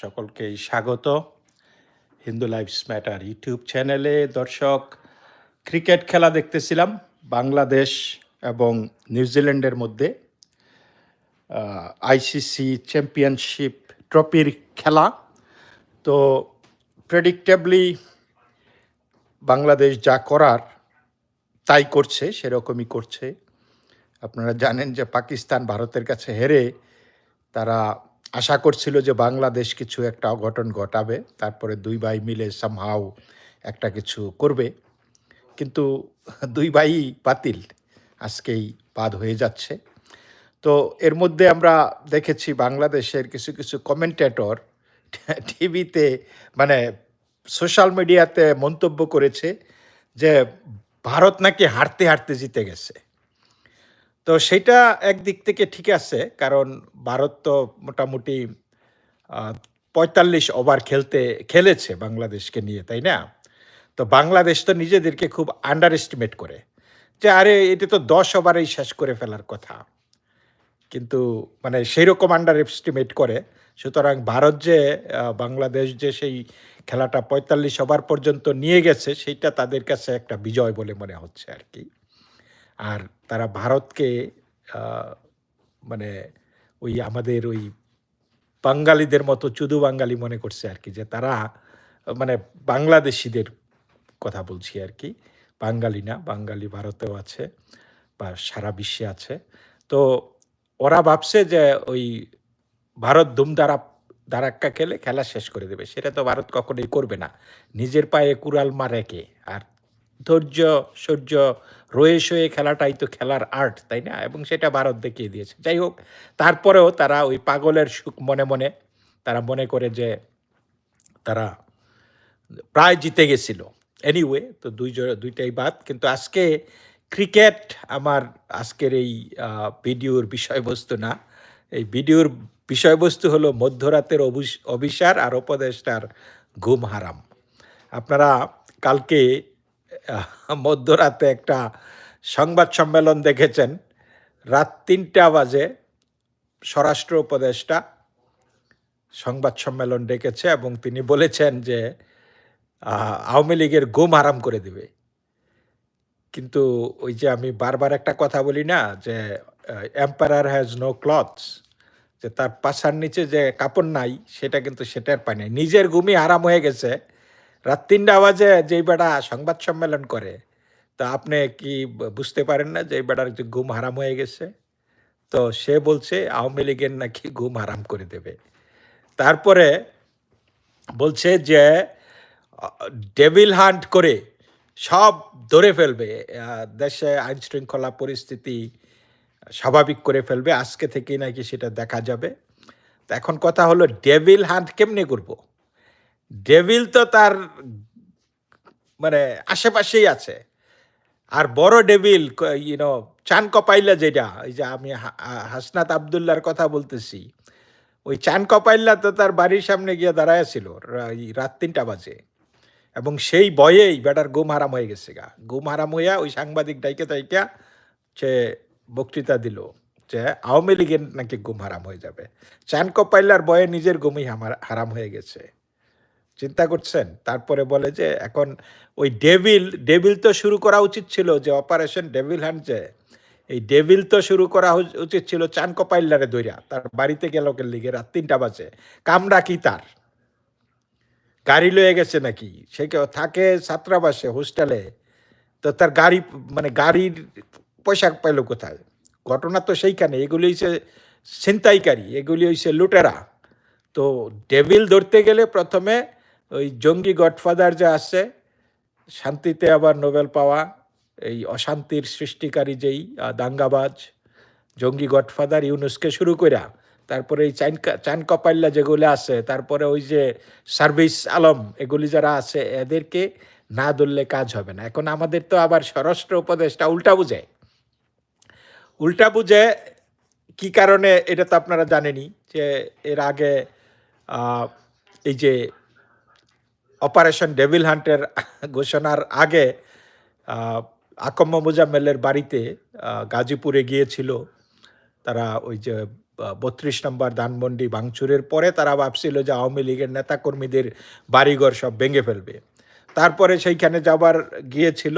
সকলকেই স্বাগত। Hindu lives matter YouTube চ্যানেলে দর্শক, ক্রিকেট খেলা দেখতেছিলাম, বাংলাদেশ এবং নিউজিল্যান্ডের মধ্যে। আইসিসি চ্যাম্পিয়নশিপ ট্রফির খেলা। তো প্রেডিক্টেবলি বাংলাদেশ যা করার তাই করছে, সেরকমই করছে। আপনারা জানেন যে পাকিস্তান ভারতের কাছে হেরে তারা আশা করছিল যে বাংলাদেশ কিছু একটা অঘটন ঘটাবে, তারপরে দুই ভাই মিলে সামহাও একটা কিছু করবে। কিন্তু দুই ভাই বাতিল, আজকেই বাদ হয়ে যাচ্ছে। তো এর মধ্যে আমরা দেখেছি বাংলাদেশের কিছু কিছু কমেন্টেটর টিভিতে মানে সোশ্যাল মিডিয়াতে মন্তব্য করেছে যে ভারত নাকি হারতে হারতে জিতে গেছে। তো সেটা একদিক থেকে ঠিক আছে, কারণ ভারত তো মোটামুটি পঁয়তাল্লিশ ওভার খেলতে, খেলেছে বাংলাদেশকে নিয়ে, তাই না? তো বাংলাদেশ তো নিজেদেরকে খুব আন্ডার এস্টিমেট করে যে, আরে, এটা তো দশ ওভারেই শেষ করে ফেলার কথা। কিন্তু মানে সেই রকম আন্ডার এস্টিমেট করে, সুতরাং ভারত যে বাংলাদেশ যে সেই খেলাটা পঁয়তাল্লিশ ওভার পর্যন্ত নিয়ে গেছে, সেইটা তাদের কাছে একটা বিজয় বলে মনে হচ্ছে আর কি। আর তারা ভারতকে মানে ওই আমাদের ওই বাঙালিদের মতো চুদু বাঙালি মনে করছে আর কি, যে তারা মানে বাংলাদেশিদের কথা বলছি আর কি। বাঙালি না, বাঙালি ভারতেও আছে বা সারা বিশ্বে আছে। তো ওরা ভাবছে যে ওই ভারত ধুমধারা, ধারাক্কা খেলে খেলা শেষ করে দেবে। সেটা তো ভারত কখনোই করবে না। নিজের পায়ে কুড়াল মারে কে আর ধৈর্য সূর্য রয়ে সয়ে খেলাটাই তো খেলার আর্ট, তাই না? এবং সেটা ভারত দেখিয়ে দিয়েছে। যাই হোক, তারপরেও তারা ওই পাগলের সুখ মনে মনে, তারা মনে করে যে তারা প্রায় জিতে গেছিল। এনিওয়ে তো দুই দুইটাই বাদ। কিন্তু আজকে ক্রিকেট আমার আজকের এই ভিডিওর বিষয়বস্তু না। এই ভিডিওর বিষয়বস্তু হলো মধ্যরাতের অভিস- অভিসার আর উপদেষ্টার ঘুম হারাম। আপনারা কালকে মধ্যরাতে একটা সংবাদ সম্মেলন দেখেছেন। রাত তিনটা বাজে স্বরাষ্ট্র উপদেষ্টা সংবাদ সম্মেলন ডেকেছে এবং তিনি বলেছেন যে আওয়ামী লীগের গুম আরাম করে দিবে। কিন্তু ওই যে আমি বারবার একটা কথা বলি না, যে এম্পায়ার হ্যাজ নো ক্লথস যে তার পাশার নিচে যে কাপড় নাই, সেটা কিন্তু সেটার পায় নাই। নিজের ঘুমই আরাম হয়ে গেছে। রাত তিনটা আওয়াজে যেই বেটা সংবাদ সম্মেলন করে। তা আপনি কি বুঝতে পারেন না যে এই বেটার যে ঘুম হারাম হয়ে গেছে? তো সে বলছে, আওয়ামী লীগের নাকি ঘুম হারাম করে দেবে। তারপরে বলছে যে ডেভিল হান্ট করে সব ধরে ফেলবে। দেশে আইন শৃঙ্খলা পরিস্থিতি স্বাভাবিক করে ফেলবে। আজকে থেকেই নাকি সেটা দেখা যাবে। তো এখন কথা হলো, ডেভিল হান্ট কেমনে করব? ডেভিল তো তার মানে আশেপাশেই আছে। আর বড় ডেভিল ইউনো চান কপাইলা যেটা, এই যে আমি হাসনাত আবদুল্লার কথা বলতেছি, ওই চান কপাইল্লা তো তার বাড়ির সামনে গিয়ে দাঁড়ায় ছিল রাত তিনটা বাজে। এবং সেই বয়েই বেটার গুম হারাম হয়ে গেছে গা। গুম হারাম হইয়া ওই সাংবাদিক ডাইকে তাইকা সে বক্তৃতা দিল যে আওয়ামী লীগের নাকি গুম হারাম হয়ে যাবে। চান কপাইল্লার বয়ে নিজের গুমই হারাম হয়ে গেছে। চিন্তা করছেন? তারপরে বলে যে, এখন ওই ডেভিল ডেভিল তো শুরু করা উচিত ছিল যে অপারেশন ডেভিল হ্যান্ড যে, এই ডেভিল তো শুরু করা উচিত ছিল চান কপাইল্লারে দইরা। তার বাড়িতে গেল লিগে রাত তিনটা বাজে। কামরা কি তার? গাড়ি লয়ে গেছে নাকি? সে কেউ থাকে ছাত্রাবাসে, হোস্টেলে। তো তার গাড়ি মানে গাড়ির পয়সা পাইল কোথায়? ঘটনা তো সেইখানে। এগুলি হচ্ছে ছিনতাইকারী, এগুলি হচ্ছে লুটেরা। তো ডেভিল ধরতে গেলে প্রথমে ওই জঙ্গি গডফাদার যে আছে শান্তিতে আবার নোবেল পাওয়া এই অশান্তির সৃষ্টিকারী যেই দাঙ্গাবাজ জঙ্গি গডফাদার ইউনুসকে শুরু কইরা, তারপরে এই চাইন চান কপাল্লা যেগুলো আছে, তারপরে ওই যে সার্ভিস আলম এগুলি যারা আছে, এদেরকে না ধরলে কাজ হবে না। এখন আমাদের তো আবার স্বরাষ্ট্র উপদেশটা উল্টা বুঝে। উল্টা বুঝে কি কারণে, এটা তো আপনারা জানেনই যে এর আগে এই যে অপারেশন ডেভিল হান্টের ঘোষণার আগে আকম্ম মোজাম্মেলের বাড়িতে গাজীপুরে গিয়েছিল। তারা ওই যে বত্রিশ নম্বর ধানমন্ডি ভাঙচুরের পরে তারা ভাবছিল যে আওয়ামী লীগের নেতাকর্মীদের বাড়িঘর সব ভেঙে ফেলবে। তারপরে সেইখানে যাবার গিয়েছিল।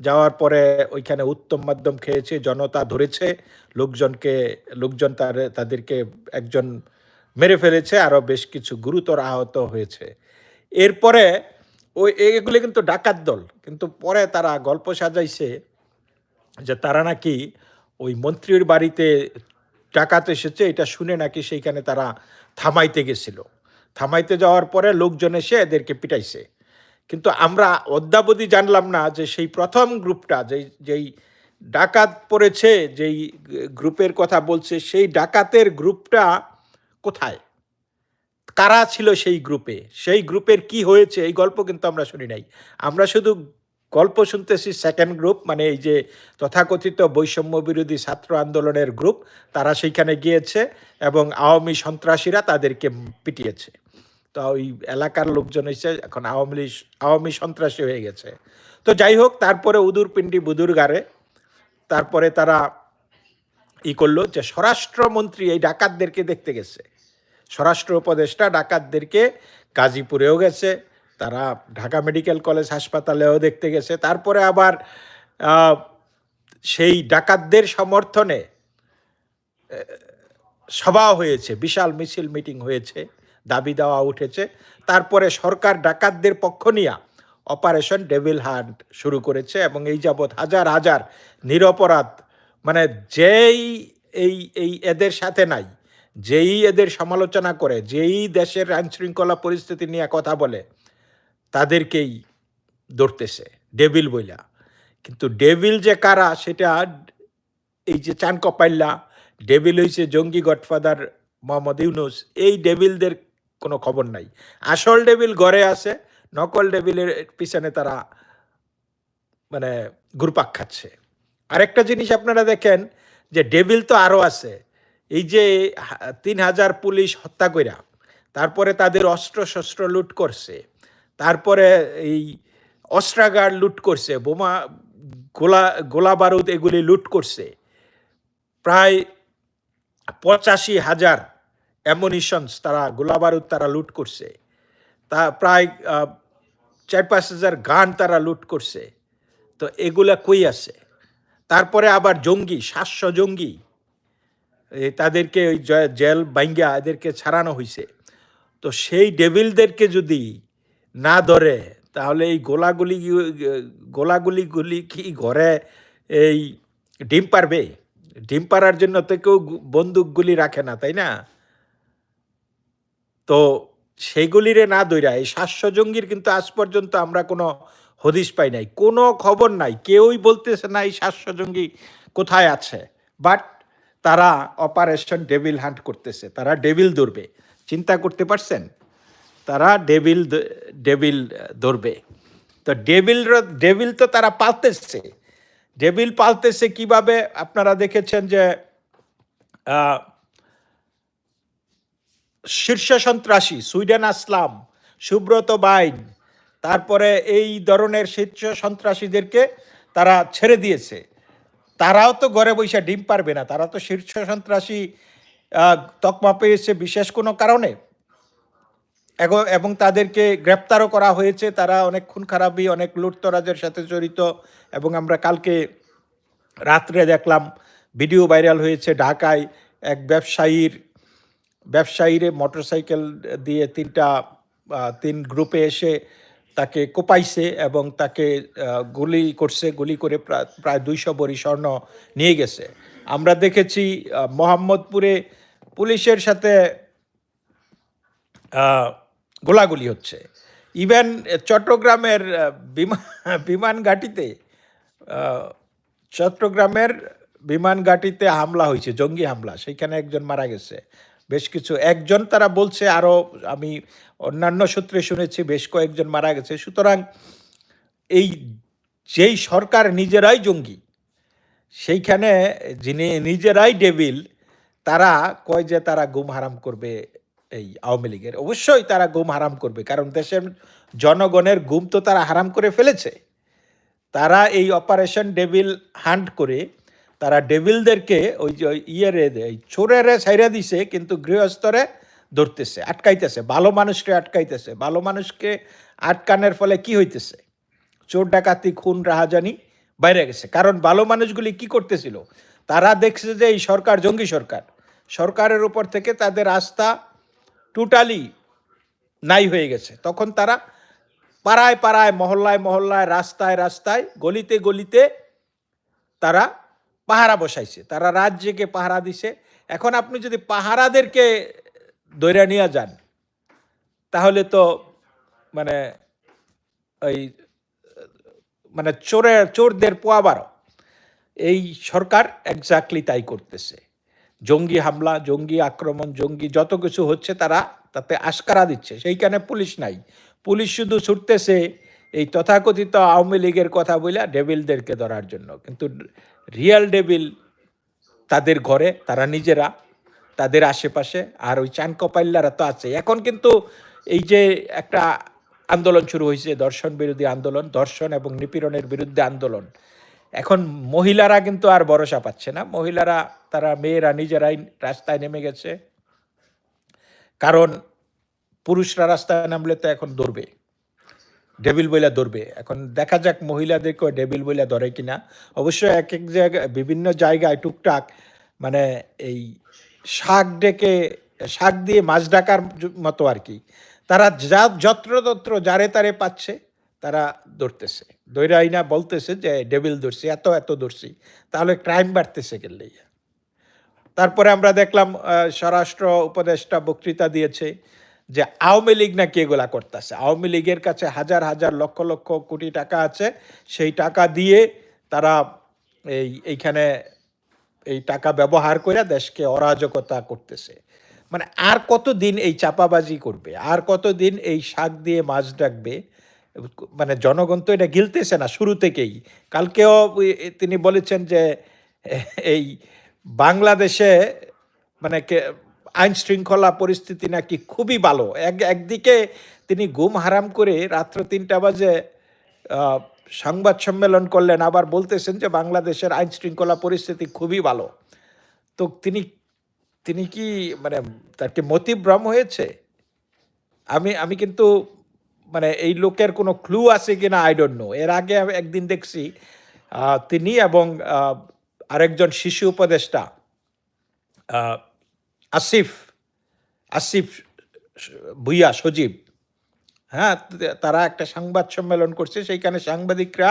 যাওয়ার পরে ওইখানে উত্তম মাধ্যম খেয়েছে, জনতা ধরেছে, লোকজনকে, লোকজন তার, তাদেরকে একজন মেরে ফেলেছে, আরও বেশ কিছু গুরুতর আহত হয়েছে। এরপরে ওই এগুলি কিন্তু ডাকাত দল। কিন্তু পরে তারা গল্প সাজাইছে যে তারা নাকি ওই মন্ত্রীর বাড়িতে ডাকাত এসেছে, এটা শুনে নাকি সেইখানে তারা থামাইতে গেছিল। থামাইতে যাওয়ার পরে লোকজন এসে এদেরকে পিটাইছে। কিন্তু আমরা অদ্যাবধি জানলাম না যে সেই প্রথম গ্রুপটা, যেই যেই ডাকাত পড়েছে, যেই গ্রুপের কথা বলছে, সেই ডাকাতের গ্রুপটা কোথায়? কারা ছিল সেই গ্রুপে? সেই গ্রুপের কি হয়েছে? এই গল্প কিন্তু আমরা শুনি নাই। আমরা শুধু গল্প শুনতেছি সেকেন্ড গ্রুপ মানে এই যে তথাকথিত বৈষম্য বিরোধী ছাত্র আন্দোলনের গ্রুপ তারা সেইখানে গিয়েছে এবং আওয়ামী সন্ত্রাসীরা তাদেরকে পিটিয়েছে। তো ওই এলাকার লোকজন এসে এখন আওয়ামী লীগ- আওয়ামী সন্ত্রাসী হয়ে গেছে। তো যাই হোক, তারপরে উদুর পিণ্ডি বুদুর গারে তারপরে তারা ই করল যে স্বরাষ্ট্রমন্ত্রী এই ডাকাতদেরকে দেখতে গেছে। স্বরাষ্ট্র উপদেষ্টা ডাকাতদেরকে গাজীপুরেও গেছে, তারা ঢাকা মেডিকেল কলেজ হাসপাতালেও দেখতে গেছে। তারপরে আবার সেই ডাকাতদের সমর্থনে সভা হয়েছে, বিশাল মিছিল মিটিং হয়েছে, দাবি দেওয়া উঠেছে। তারপরে সরকার ডাকাতদের পক্ষ নিয়ে অপারেশন ডেভিল হান্ট শুরু করেছে এবং এই যাবৎ হাজার হাজার নিরপরাধ মানে যেই এই এই এদের সাথে নাই যেই এদের সমালোচনা করে, যেই দেশের আইনশৃঙ্খলা পরিস্থিতি নিয়ে কথা বলে, তাদেরকেই ধরতেছে, ডেভিল বইলা। কিন্তু ডেভিল যে কারা, সেটা এই যে চান কপাইল্লা ডেভিল হইছে জঙ্গি গডফাদার মোহাম্মদ ইউনুস, এই ডেভিলদের কোনো খবর নাই। আসল ডেভিল ঘরে আছে, নকল ডেভিলের পিছনে তারা মানে ঘুরপাক খাচ্ছে। আরেকটা জিনিস আপনারা দেখেন, যে ডেভিল তো আরও আছে এই যে তিন হাজার পুলিশ হত্যা কইরা, তারপরে তাদের অস্ত্র শস্ত্র লুট করছে, তারপরে এই অস্ত্রাগার লুট করছে, বোমা, গোলা গোলা বারুদ এগুলি লুট করছে, প্রায় পঁচাশি হাজার অ্যামুনিশনস তারা, গোলা বারুদ তারা লুট করছে, তা প্রায় চার পাঁচ হাজার গান তারা লুট করছে, তো এগুলা কই আছে? তারপরে আবার জঙ্গি, সাতশো জঙ্গি তাদেরকে ওই জেল বাইঙ্গা এদেরকে ছাড়ানো হয়েছে তো সেই ডেভিলদেরকে যদি না ধরে, তাহলে এই গোলাগুলি গোলাগুলি গুলি কি ঘরে এই ডিম পারবে? ডিম পারার জন্য তো কেউ বন্দুকগুলি রাখে না, তাই না? তো সেগুলিরে না দইরা এই সাতশো জঙ্গির কিন্তু আজ পর্যন্ত আমরা কোনো হদিস পাই নাই, কোনো খবর নাই, কেউই বলতেছে না এই সাতশো জঙ্গি কোথায় আছে। বাট তারা অপারেশন ডেভিল হান্ট করতেছে। তারা ডেভিল ধরবে। চিন্তা করতে পারছেন? তারা ডেভিল ডেভিল ধরবে। তো ডেভিল ডেভিল তো তারা পালতেছে। ডেভিল পালতেছে কীভাবে? আপনারা দেখেছেন যে শীর্ষ সন্ত্রাসী, সুইডেন আসলাম, সুব্রত বাইন, তারপরে এই ধরনের শীর্ষ সন্ত্রাসীদেরকে তারা ছেড়ে দিয়েছে। তারাও তো ঘরে বসে ডিম পারবে না, তারা তো শীর্ষ সন্ত্রাসী তকমা পেয়েছে বিশেষ কোনো কারণে। এবং তাদেরকে গ্রেপ্তারও করা হয়েছে, তারা অনেক খুন খারাপি অনেক লুটতরাজের সাথে জড়িত, এবং আমরা কালকে রাত্রে দেখলাম ভিডিও ভাইরাল হয়েছে ঢাকায় এক ব্যবসায়ীর, ব্যবসায়ীরে মোটরসাইকেল দিয়ে তিনটা তিন গ্রুপে এসে তাকে কোপাইছে এবং তাকে গুলি করছে, গুলি করে প্রা- প্রায় দুইশো বড়ি স্বর্ণ নিয়ে গেছে। আমরা দেখেছি মোহাম্মদপুরে পুলিশের সাথে গোলাগুলি হচ্ছে। ইভেন চট্টগ্রামের বিমান বিমান ঘাঁটিতে চট্টগ্রামের বিমান ঘাঁটিতে হামলা হয়েছে, জঙ্গি হামলা। সেইখানে একজন মারা গেছে। বেশ কিছু, একজন তারা বলছে আরও আমি অন্যান্য সূত্রে শুনেছি বেশ কয়েকজন মারা গেছে। সুতরাং এই যেই সরকার নিজেরাই জঙ্গি, সেইখানে যিনি নিজেরাই ডেভিল, তারা কয় যে তারা গুম হারাম করবে এই আওয়ামী লীগের। অবশ্যই তারা গুম হারাম করবে, কারণ দেশের জনগণের গুম তো তারা হারাম করে ফেলেছে। তারা এই অপারেশন ডেভিল হান্ট করে তারা ডেভিলদেরকে ওই যে ওই ইয়েরে, এই চোরেরে ছাইরা দিছে, কিন্তু গৃহস্থরে ধরতেছে, আটকাইতেছে, ভালো মানুষকে আটকাইতেছে, ভালো মানুষকে আটকানোর ফলে কি হইতেছে? চোর ডাকাতি, খুন, রাহাজানি বাইরে গেছে। কারণ ভালো মানুষগুলি কি করতেছিল? তারা দেখছে যে এই সরকার জঙ্গি সরকার। সরকারের উপর থেকে তাদের আস্থা টোটালি নাই হয়ে গেছে। তখন তারা পাড়ায় পাড়ায়, মহল্লায় মহল্লায়, রাস্তায় রাস্তায়, গলিতে গলিতে তারা পাহারা বসাইছে। তারা রাত জেগে পাহারা দিছে। এখন আপনি যদি পাহারাদেরকে দৈরা নিয়ে যান। তাহলে তো মানে ওই মানে চোরে চোরদের পোয়াবারও এই সরকার এক্স্যাক্টলি তাই করতেছে। জঙ্গি হামলা, জঙ্গি আক্রমণ, জঙ্গি যত কিছু হচ্ছে তারা তাতে আশকারা দিচ্ছে। সেইখানে পুলিশ নাই। পুলিশ শুধু ছুটতেছে এই তথাকথিত আওয়ামী লীগের কথা বলে ডেভিলদেরকে ধরার জন্য। কিন্তু রিয়েল ডেভিল তাদের ঘরে, তারা নিজেরা তাদের আশেপাশে, আর ওই চান কপাইল্লারা তো আছে। এখন কিন্তু এই যে একটা আন্দোলন শুরু হয়েছে, দর্শন বিরোধী আন্দোলন, দর্শন এবং নিপীড়নের বিরুদ্ধে আন্দোলন। এখন মহিলারা কিন্তু আর ভরসা পাচ্ছে না। মহিলারা, তারা মেয়েরা নিজেরাই রাস্তায় নেমে গেছে। কারণ পুরুষরা রাস্তায় নামলে তো এখন দৌড়বে। ডেবিল বইলা ধরবে এখন দেখা যাক মহিলাদেরকে ডেবিল বইলা ধরে কিনা। অবশ্য এক এক জায়গায় বিভিন্ন জায়গায় টুকটাক মানে এই শাক ডেকে, শাক দিয়ে মাছ ডাকার মতো আর কি। তারা যা, যত্রতত্র যারে তারে পাচ্ছে, তারা ধরতেছে। দৈরাইনা বলতেছে যে, ডেবিল ধরছি, এত এত ধরছি। তাহলে ক্রাইম বাড়তেছে গেলে তারপরে আমরা দেখলাম স্বরাষ্ট্র উপদেষ্টা বক্তৃতা দিয়েছে যে, আওয়ামী লীগ নাকি এগুলা করতেছে। আওয়ামী লীগের কাছে হাজার হাজার লক্ষ লক্ষ কোটি টাকা আছে। সেই টাকা দিয়ে তারা এই, এইখানে এই টাকা ব্যবহার করে দেশকে অরাজকতা করতেছে। মানে আর কতদিন এই চাপাবাজি করবে? আর কতদিন এই শাক দিয়ে মাছ ডাকবে? মানে জনগণ তো এটা গিলতেছে না শুরু থেকেই। কালকেও তিনি বলেছেন যে, এই বাংলাদেশে মানে আইন শৃঙ্খলা পরিস্থিতি নাকি খুবই ভালো। এক, একদিকে তিনি ঘুম হারাম করে রাত্র তিনটা বাজে সংবাদ সম্মেলন করলেন, আবার বলতেছেন যে বাংলাদেশের আইন শৃঙ্খলা পরিস্থিতি খুবই ভালো। তো তিনি তিনি কি মানে তার কি মতিভ্রম হয়েছে? আমি আমি কিন্তু মানে এই লোকের কোনো ক্লু আছে কিনা আই ডোন্ট নো এর আগে একদিন দেখছি তিনি এবং আরেকজন শিশু উপদেষ্টা আসিফ আসিফ ভুইয়া, সজীব হ্যাঁ তারা একটা সংবাদ সম্মেলন করছে, সেইখানে সাংবাদিকরা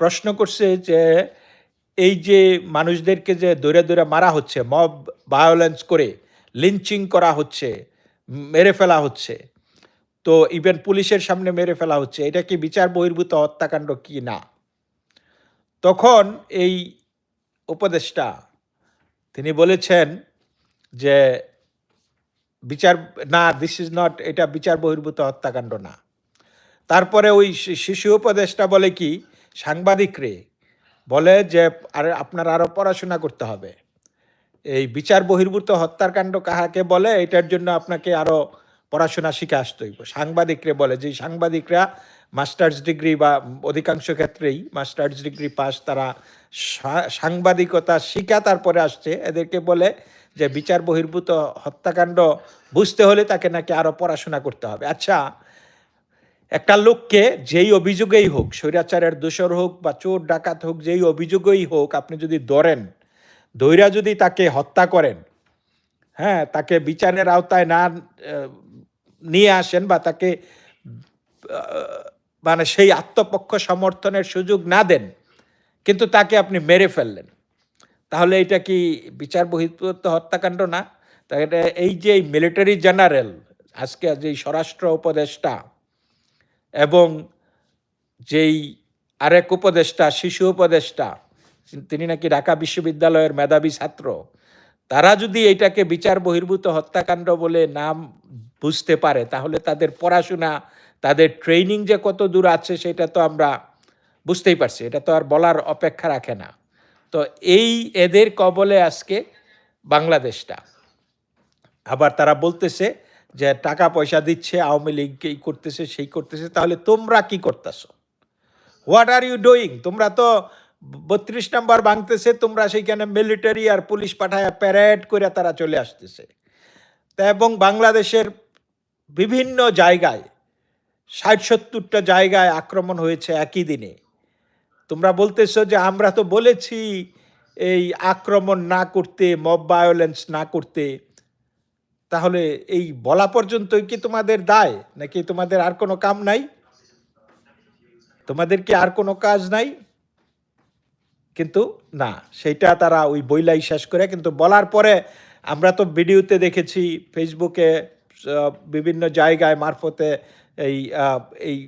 প্রশ্ন করছে যে, এই যে মানুষদেরকে যে দৌড়ে দৌড়ে মারা হচ্ছে, মব ভায়োলেন্স করে, লিঞ্চিং করা হচ্ছে, মেরে ফেলা হচ্ছে, তো ইভেন পুলিশের সামনে মেরে ফেলা হচ্ছে, এটা কি বিচার বহির্ভূত হত্যাকাণ্ড কি না? তখন এই উপদেষ্টা, তিনি বলেছেন যে বিচার, না দিস ইজ নট এটা বিচার বহির্ভূত হত্যাকাণ্ড না। তারপরে ওই শিশু উপদেষ্টা বলে কি, সাংবাদিকরে বলে যে, আর আপনার আরও পড়াশোনা করতে হবে। এই বিচার বহির্ভূত হত্যাকাণ্ড কাহাকে বলে, এটার জন্য আপনাকে আরও পড়াশোনা শিখে আসতে হইব। সাংবাদিকরে বলে, যে সাংবাদিকরা মাস্টার্স ডিগ্রি বা অধিকাংশ ক্ষেত্রেই মাস্টার্স ডিগ্রি পাস, তারা সাংবাদিকতা শিখা তারপরে আসছে। এদেরকে বলে যে বিচার বহির্ভূত হত্যাকাণ্ড বুঝতে হলে তাকে নাকি আরও পড়াশোনা করতে হবে। আচ্ছা একটা লোককে যেই অভিযোগেই হোক, স্বৈরাচারের দোষর হোক বা চোর ডাকাত হোক, যেই অভিযোগেই হোক, আপনি যদি ধরেন দৈরা যদি তাকে হত্যা করেন হ্যাঁ তাকে বিচারের আওতায় না নিয়ে আসেন বা তাকে মানে সেই আত্মপক্ষ সমর্থনের সুযোগ না দেন, কিন্তু তাকে আপনি মেরে ফেললেন তাহলে এটা কি বিচার বহির্ভূত হত্যাকাণ্ড না? তাহলে এই যে মিলিটারি জেনারেল আজকে যে স্বরাষ্ট্র উপদেষ্টা এবং যেই আরেক উপদেষ্টা, শিশু উপদেষ্টা, তিনি নাকি ঢাকা বিশ্ববিদ্যালয়ের মেধাবী ছাত্র, তারা যদি এটাকে বিচার বহির্ভূত হত্যাকাণ্ড বলে নাম বুঝতে পারে, তাহলে তাদের পড়াশোনা, তাদের ট্রেনিং যে কত দূর আছে, সেটা তো আমরা বুঝতেই পারছি। এটা তো আর বলার অপেক্ষা রাখে না। তো এই এদের কবলে আজকে বাংলাদেশটা। আবার তারা বলতেছে যে টাকা পয়সা দিচ্ছে, আওয়ামী লীগ এই করতেছে, সেই করতেছে, তাহলে তোমরা কি করতেছো? হোয়াট আর ইউ ডুইং তোমরা তো বত্রিশ নাম্বার ভাঙতেছে, তোমরা সেইখানে মিলিটারি আর পুলিশ পাঠায় প্যারেড করে তারা চলে আসতেছে। এবং বাংলাদেশের বিভিন্ন জায়গায়, ষাট সত্তরটা জায়গায় আক্রমণ হয়েছে একই দিনে। তোমরা বলতেছো যে আমরা তো বলেছি এই আক্রমণ না করতে মব ভায়োলেন্স না করতে। তাহলে এই বলা পর্যন্তই কি তোমাদের দায়? নাকি তোমাদের আর কোনো কাম নাই? তোমাদের কি আর কোনো কাজ নাই? কিন্তু না, সেইটা তারা ওই বইলাই শেষ করে। কিন্তু বলার পরে আমরা তো ভিডিওতে দেখেছি ফেসবুকে বিভিন্ন জায়গায় মারফতে এই এই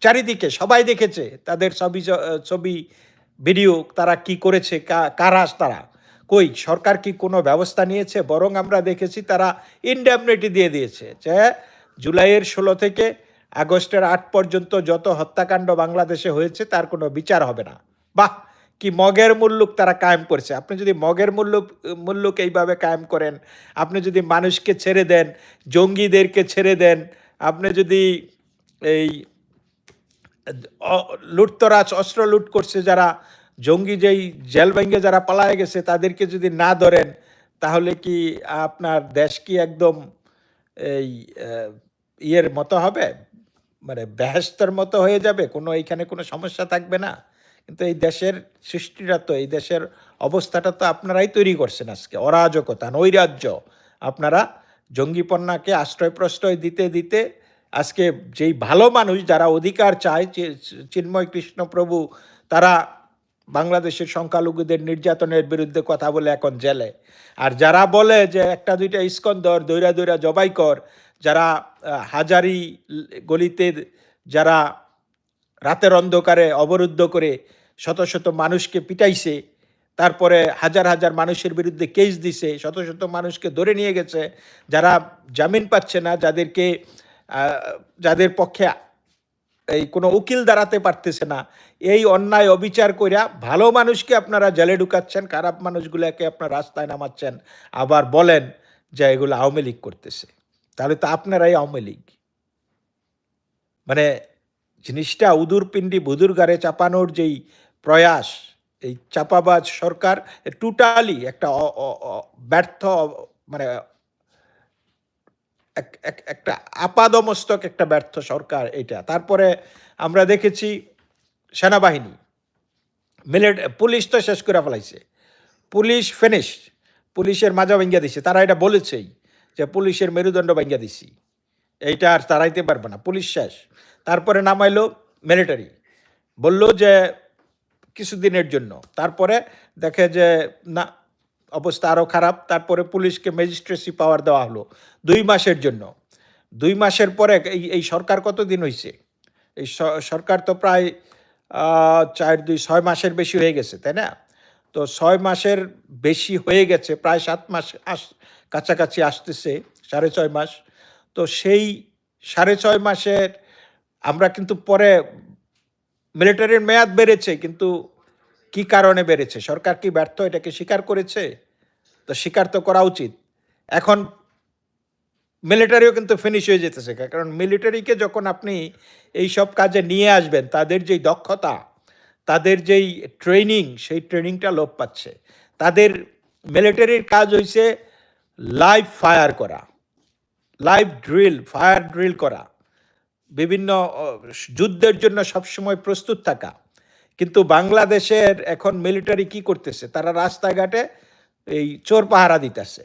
চারিদিকে, সবাই দেখেছে তাদের ছবি ছবি, ভিডিও, তারা কি করেছে, কা- কারা তারা। কই, সরকার কি কোনো ব্যবস্থা নিয়েছে? বরং আমরা দেখেছি তারা ইনডেমনিটি দিয়ে দিয়েছে, যে জুলাইয়ের ষোলো থেকে আগস্টের আট পর্যন্ত যত হত্যাকাণ্ড বাংলাদেশে হয়েছে, তার কোনো বিচার হবে না। বাহ! কি মগের মুল্লুক তারা কায়েম করছে। আপনি যদি মগের মুল্লুক মুল্লুক এইভাবে কায়েম করেন, আপনি যদি মানুষকে ছেড়ে দেন, জঙ্গিদেরকে ছেড়ে দেন, আপনি যদি এই লুটতরাজ, অস্ত্র লুট করছে যারা। জঙ্গি যেই জেল ভেঙে যারা পালায় গেছে, তাদেরকে যদি না ধরেন, তাহলে কি আপনার দেশ কি একদম এই ইয়ের মতো হবে? মানে বেহেস্তর মতো হয়ে যাবে? কোনো, এইখানে কোনো সমস্যা থাকবে না? কিন্তু এই দেশের সৃষ্টিটা তো, এই দেশের অবস্থাটা তো আপনারাই তৈরি করছেন আজকে। অরাজকতা, নৈরাজ্য। আপনারা জঙ্গিপন্নাকে আশ্রয় প্রশ্রয় দিতে দিতে আজকে যেই ভালো মানুষ যারা অধিকার চায় চিন্ময় কৃষ্ণ প্রভু, তারা বাংলাদেশের সংখ্যালঘুদের নির্যাতনের বিরুদ্ধে কথা বলে এখন জেলে। আর যারা বলে যে একটা দুইটা ইস্কন্দর দৈরা দৈরা জবাই কর, যারা হাজারি গলিতে যারা রাতের অন্ধকারে অবরুদ্ধ করে শত শত মানুষকে পিটাইছে, তারপরে হাজার হাজার মানুষের বিরুদ্ধে কেস দিছে, শত শত মানুষকে ধরে নিয়ে গেছে, যারা জামিন পাচ্ছে না, যাদেরকে যাদের পক্ষে এই কোনো উকিল দাঁড়াতে পারতেছে না, এই অন্যায় অবিচার কইরা ভালো মানুষকে আপনারা জেলে ঢুকাচ্ছেন, খারাপ মানুষগুলোকে আপনার রাস্তায় নামাচ্ছেন, আবার বলেন যে এগুলো আওয়ামী লীগ করতেছে। তাহলে তো আপনারাই আওয়ামী লীগ। মানে জিনিসটা উদুর পিণ্ডি বুদুর গাড়ে চাপানোর যেই প্রয়াস, এই চাপাবাজ সরকার টোটালি একটা ব্যর্থ মানে একটা আপাদমস্তক, একটা ব্যর্থ সরকার এটা। তারপরে আমরা দেখেছি সেনাবাহিনী। মিলিট পুলিশ তো শেষ করে ফেলাইছে। পুলিশ ফিনিশ পুলিশের মাজা ভেঙ্গা দিছে। তারা এটা বলেছেই যে পুলিশের মেরুদণ্ড ভেঙ্গা দিছি। এইটা আর তাড়াইতে পারবে না। পুলিশ শেষ। তারপরে নামাইলো মিলিটারি বলল যে কিছুদিনের জন্য। তারপরে দেখে যে না অবস্থা আরও খারাপ, তারপরে পুলিশকে ম্যাজিস্ট্রেসি পাওয়ার দেওয়া হলো দুই মাসের জন্য। দুই মাসের পরে এই এই সরকার কতদিন হয়েছে এই সরকার তো প্রায় চার দুই, ছয় মাসের বেশি হয়ে গেছে, তাই না? তো ছয় মাসের বেশি হয়ে গেছে, প্রায় সাত মাস আস, কাছাকাছি আসতেছে, সাড়ে ছয় মাস। তো সেই সাড়ে ছয় মাসের আমরা কিন্তু পরে মিলিটারির মেয়াদ বেড়েছে, কিন্তু কি কারণে বেড়েছে? সরকার কি ব্যর্থ? এটাকে স্বীকার করেছে? তো স্বীকার তো করা উচিত। এখন মিলিটারিও কিন্তু ফিনিশ হয়ে যেতেছে। কারণ মিলিটারিকে যখন আপনি এই সব কাজে নিয়ে আসবেন, তাদের যেই দক্ষতা, তাদের যেই ট্রেনিং সেই ট্রেনিংটা লোপ পাচ্ছে। তাদের মিলিটারির কাজ হইছে লাইভ ফায়ার করা লাইভ ড্রিল ফায়ার ড্রিল করা। বিভিন্ন যুদ্ধের জন্য সবসময় প্রস্তুত থাকা। কিন্তু বাংলাদেশের এখন মিলিটারি কি করতেছে? তারা রাস্তাঘাটে এই চোর পাহারা দিতেছে।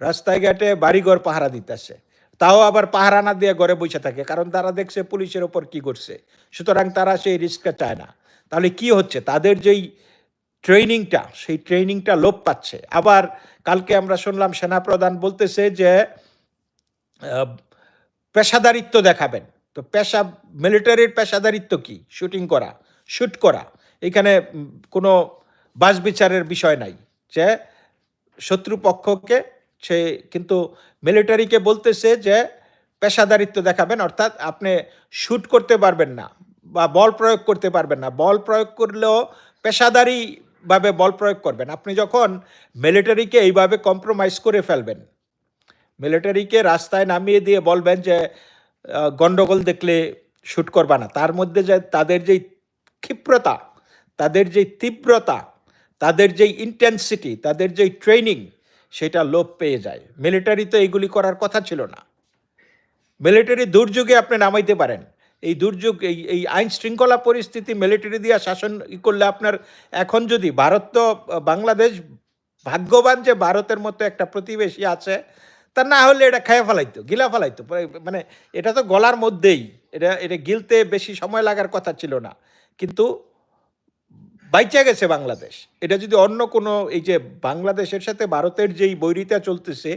রাস্তায় ঘাটে বাড়িঘর পাহারা দিতেছে। তাও আবার পাহারা না দিয়ে ঘরে বসে থাকে। কারণ তারা দেখছে পুলিশের ওপর কি করছে। সুতরাং তারা সেই রিস্কটা চায় না। তাহলে কি হচ্ছে? তাদের যেই ট্রেনিংটা সেই ট্রেনিংটা লোপ পাচ্ছে। আবার কালকে আমরা শুনলাম সেনাপ্রধান বলতেছে যে পেশাদারিত্ব দেখাবেন। তো পেশা মিলিটারির পেশাদারিত্ব কি? শুটিং করা। শুট করা। এখানে কোনো বাস বিচারের বিষয় নাই। যে শত্রুপক্ষকে সে কিন্তু মিলিটারিকে বলতেছে যে পেশাদারিত্ব দেখাবেন অর্থাৎ আপনি শুট করতে পারবেন না বা বল প্রয়োগ করতে পারবেন না। বল প্রয়োগ করলেও পেশাদারিভাবে বল প্রয়োগ করবেন। আপনি যখন মিলিটারিকে এইভাবে কম্প্রোমাইজ করে ফেলবেন মিলিটারিকে রাস্তায় নামিয়ে দিয়ে বলবেন যে আহ, গন্ডগোল দেখলে শ্যুট করবা না। তার মধ্যে যে তাদের যেই ক্ষিপ্রতা, তাদের যে তীব্রতা, তাদের যেই ইন্টেন্সিটি তাদের যেই ট্রেনিং সেটা লোপ পেয়ে যায়। মিলিটারি তো এইগুলি করার কথা ছিল না। মিলিটারি দুর্যোগে আপনি নামাইতে পারেন। এই দুর্যোগ, এই এই আইন শৃঙ্খলা পরিস্থিতি মিলিটারি দিয়ে শাসন করলে আপনার এখন যদি ভারত তো, বাংলাদেশ ভাগ্যবান যে ভারতের মতো একটা প্রতিবেশী আছে, তা না হলে এটা খেয়ে ফেলাইতো, গিলা ফেলাইতো। মানে এটা তো গলার মধ্যেই। এটা এটা গিলতে বেশি সময় লাগার কথা ছিল না। কিন্তু বাইচা গেছে বাংলাদেশ। এটা যদি অন্য কোনো, এই যে বাংলাদেশের সাথে ভারতের যেই বৈরিতা চলতেছে,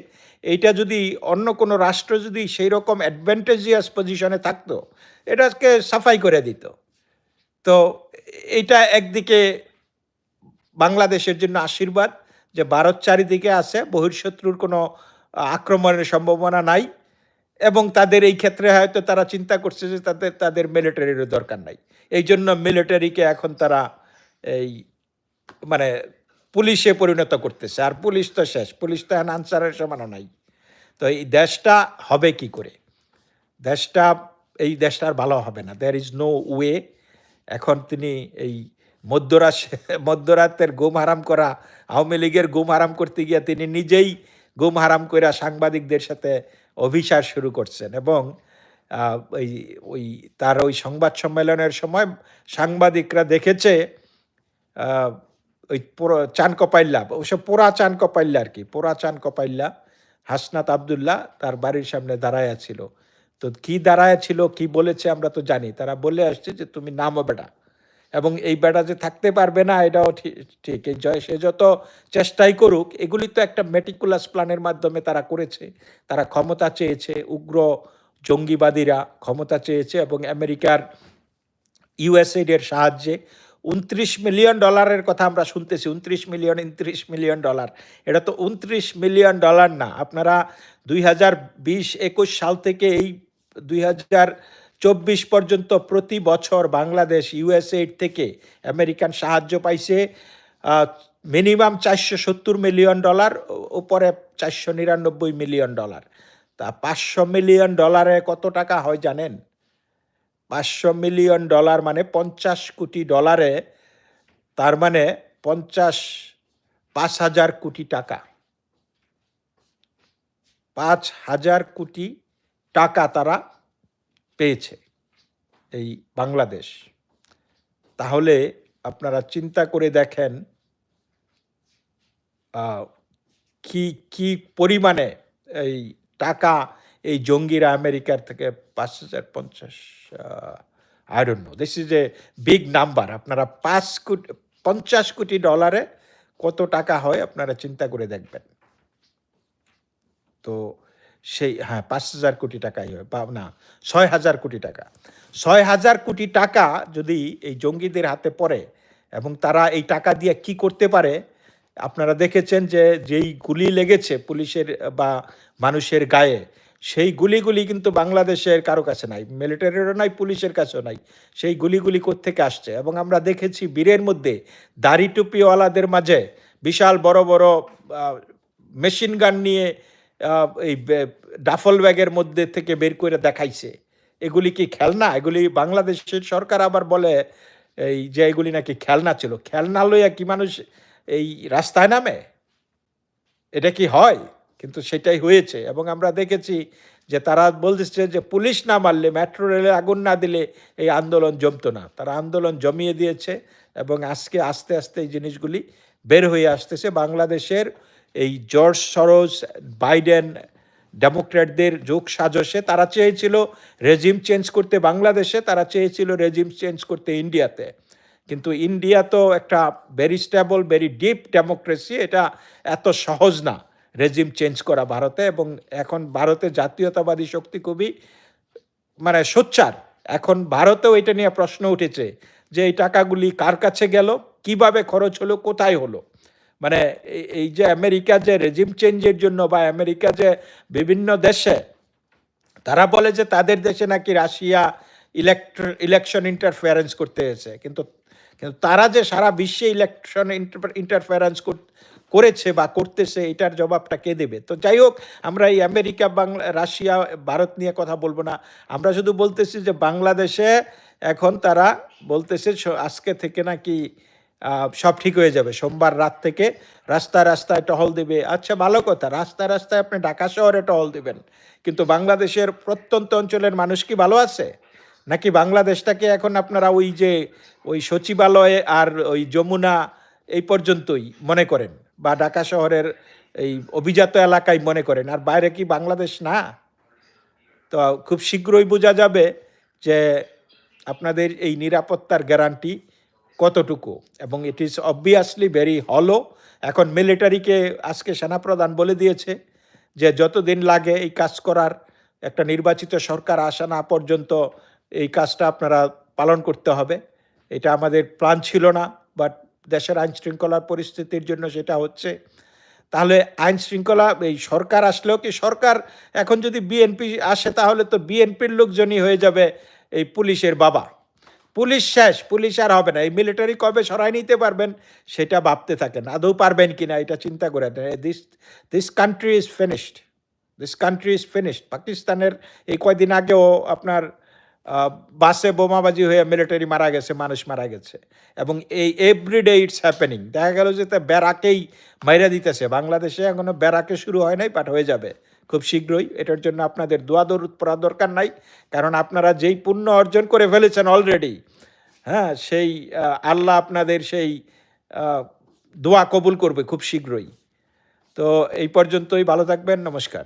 এইটা যদি অন্য কোনো রাষ্ট্র যদি সেই রকম অ্যাডভান্টেজিয়াস পজিশনে থাকতো, এটাকে সাফাই করে দিত। তো এটা একদিকে বাংলাদেশের জন্য আশীর্বাদ যে ভারত চারিদিকে আছে বহির্শত্রুর কোনো আক্রমণের সম্ভাবনা নাই। এবং তাদের এই ক্ষেত্রে হয়তো তারা চিন্তা করছে যে তাদের তাদের মিলিটারিরও দরকার নাই। এই জন্য মিলিটারিকে এখন তারা এই মানে পুলিশে পরিণত করতেছে। আর পুলিশ তো শেষ, পুলিশ তো এখন আনসারের সমানও নাই। তো এই দেশটা হবে কি করে? দেশটা, এই দেশটা আর ভালো হবে না। দ্যার ইজ নো ওয়ে এখন তিনি এই মধ্যরাত মধ্যরাতের গুম হারাম করা, আওয়ামী লীগের গুম হারাম করতে গিয়ে তিনি নিজেই গুম হারাম করে সাংবাদিকদের সাথে অভিসার শুরু করছেন এবং ওই ওই তার ওই সংবাদ সম্মেলনের সময় সাংবাদিকরা দেখেছে ওই পুরো চান কপাইল্লা অবশ্য পোড়া চান কপাইল্লা আর কি, পোড়া চান কপাইল্লা, হাসনাত আবদুল্লাহ তার বাড়ির সামনে দাঁড়ায়া ছিল। তো কি দাঁড়ায় ছিল, কি বলেছে আমরা তো জানি, তারা বলে আসছে যে তুমি নামো বেটা। এবং এই বেটা যে থাকতে পারবে না, এটাও ঠিক। জয় সে যত চেষ্টাই করুক, এগুলি তো একটা মেটিকুলাস প্ল্যানের মাধ্যমে তারা করেছে। তারা ক্ষমতা চেয়েছে, উগ্র জঙ্গিবাদীরা ক্ষমতা চেয়েছে এবং আমেরিকার ইউএসএড এর সাহায্যে উনত্রিশ মিলিয়ন ডলারের কথা আমরা শুনতেছি, উনত্রিশ মিলিয়ন উনত্রিশ মিলিয়ন ডলার। এটা তো উনত্রিশ মিলিয়ন ডলার না। আপনারা দুই হাজার বিশ একুশ সাল থেকে এই দুই হাজার চব্বিশ পর্যন্ত প্রতি বছর বাংলাদেশ ইউএসএড থেকে আমেরিকান সাহায্য পাইছে মিনিমাম চারশো সত্তর মিলিয়ন ডলার, উপরে চারশো নিরানব্বই মিলিয়ন ডলার। তা পাঁচশো মিলিয়ন ডলারে কত টাকা হয় জানেন? পাঁচশো মিলিয়ন ডলার মানে পঞ্চাশ কোটি ডলারে, তার মানে পঞ্চাশ, পাঁচ হাজার কোটি টাকা। পাঁচ হাজার কোটি টাকা তারা পেয়েছে এই বাংলাদেশ। তাহলে আপনারা চিন্তা করে দেখেন কি কি পরিমাণে এই টাকা এই জঙ্গিরা আমেরিকার থেকে পাঁচ হাজার পঞ্চাশ no this is a big number আপনারা পাঁচ কোটি, পঞ্চাশ কোটি ডলারে কত টাকা হয় আপনারা চিন্তা করে দেখবেন। তো সেই হ্যাঁ পাঁচ হাজার কোটি টাকাই হয়, বা না, ছয় হাজার কোটি টাকা। ছয় হাজার কোটি টাকা যদি এই জঙ্গিদের হাতে পড়ে এবং তারা এই টাকা দিয়ে কি করতে পারে, আপনারা দেখেছেন যে যেই গুলি লেগেছে পুলিশের বা মানুষের গায়ে, সেই গুলিগুলি কিন্তু বাংলাদেশের কারও কাছে নাই, মিলিটারিরও নাই, পুলিশের কাছেও নাই। সেই গুলিগুলি কোত্থেকে আসছে? এবং আমরা দেখেছি বীরের মধ্যে দাড়ি টুপিওয়ালাদের মাঝে বিশাল বড় বড় মেশিন গান নিয়ে এই ডাফল ব্যাগের মধ্যে থেকে বের করে দেখাইছে। এগুলি কি খেলনা? এগুলি বাংলাদেশের সরকার আবার বলে, এই যে এগুলি নাকি খেলনা ছিল। খেলনা লইয়া কি মানুষ এই রাস্তায় নামে? এটা কি হয়? কিন্তু সেটাই হয়েছে। এবং আমরা দেখেছি যে তারা বলতেছে যে পুলিশ না মারলে মেট্রো রেলে আগুন না দিলে এই আন্দোলন জমতো না। তারা আন্দোলন জমিয়ে দিয়েছে এবং আজকে আস্তে আস্তে এই জিনিসগুলি বের হয়ে আসতেছে। বাংলাদেশের এই জর্জ সরোজ, বাইডেন ডেমোক্র্যাটদের যোগ সাজসে, তারা চেয়েছিল রেজিম চেঞ্জ করতে বাংলাদেশে, তারা চেয়েছিল রেজিম চেঞ্জ করতে ইন্ডিয়াতে। কিন্তু ইন্ডিয়া তো একটা very stable very deep democracy এটা এত সহজ না, রেজিম চেঞ্জ করা ভারতে। এবং এখন ভারতে জাতীয়তাবাদী শক্তি খুবই মানে সোচ্চার। এখন ভারতেও এটা নিয়ে প্রশ্ন উঠেছে যে, এই টাকাগুলি কার কাছে গেল, কীভাবে খরচ হলো, কোথায় হলো? মানে এই- যে আমেরিকা যে রেজিম চেঞ্জের জন্য বা আমেরিকা যে বিভিন্ন দেশে, তারা বলে যে তাদের দেশে নাকি রাশিয়া ইলেকট্র ইলেকশন ইন্টারফেয়ারেন্স করতে এসেছে। কিন্তু কিন্তু তারা যে সারা বিশ্বে ইলেকশন ইন্টারফেয়ারেন্স করেছে বা করতেছে, এটার জবাবটা কে দেবে? তো যাই হোক, আমরা এই আমেরিকা, বাংলা, রাশিয়া, ভারত নিয়ে কথা বলব না। আমরা শুধু বলতেছি যে বাংলাদেশে এখন তারা বলতেছে আজকে থেকে নাকি সব ঠিক হয়ে যাবে। সোমবার রাত থেকে রাস্তা রাস্তায় টহল দেবে। আচ্ছা ভালো কথা। রাস্তা রাস্তায় আপনি ঢাকা শহরে টহল দেবেন। কিন্তু বাংলাদেশের প্রত্যন্ত অঞ্চলের মানুষ কি ভালো আছে? নাকি বাংলাদেশটাকে এখন আপনারা ওই যে, ওই সচিবালয়ে আর ওই যমুনা এই পর্যন্তই মনে করেন? বা ঢাকা শহরের এই অভিজাত এলাকায় মনে করেন? আর বাইরে কি বাংলাদেশ না? তো খুব শীঘ্রই বোঝা যাবে যে আপনাদের এই নিরাপত্তার গ্যারান্টি কতটুকু? এবং ইট ইজ অবভিয়াসলি ভেরি হলো এখন মিলিটারিকে আজকে সেনাপ্রধান বলে দিয়েছে যে, যতদিন লাগে এই কাজ করার, একটা নির্বাচিত সরকার আসা না পর্যন্ত এই কাজটা আপনারা পালন করতে হবে। এটা আমাদের প্ল্যান ছিল না বাট দেশের আইন শৃঙ্খলার পরিস্থিতির জন্য সেটা হচ্ছে। তাহলে আইন শৃঙ্খলা এই সরকার আসলেও কি সরকার? এখন যদি বিএনপি আসে, তাহলে তো বিএনপির লোকজনই হয়ে যাবে এই পুলিশের বাবা। পুলিশ শেষ, পুলিশ আর হবে না। এই মিলিটারি কবে সরাই নিতে পারবেন, সেটা ভাবতে থাকেন। আদৌ পারবেন কি না এটা চিন্তা করে this this country is finished this country is finished পাকিস্তানের এই কয়দিন আগেও আপনার বাসে বোমাবাজি হয়ে মিলিটারি মারা গেছে, মানুষ মারা গেছে। এবং এই এভরিডে ইটস হ্যাপেনিং দেখা গেল যে তা ব্যারাকেই মাইরা দিতেছে। বাংলাদেশে এখনও ব্যারাকে শুরু হয় নাই পাঠ হয়ে যাবে। খুব শীঘ্রই। এটার জন্য আপনাদের দোয়া দরুদ পড়ার দরকার নাই। কারণ আপনারা যেই পুণ্য অর্জন করে ফেলেছেন অলরেডি হ্যাঁ সেই আল্লাহ আপনাদের সেই দোয়া কবুল করবে খুব শীঘ্রই। তো এই পর্যন্তই, ভালো থাকবেন, নমস্কার।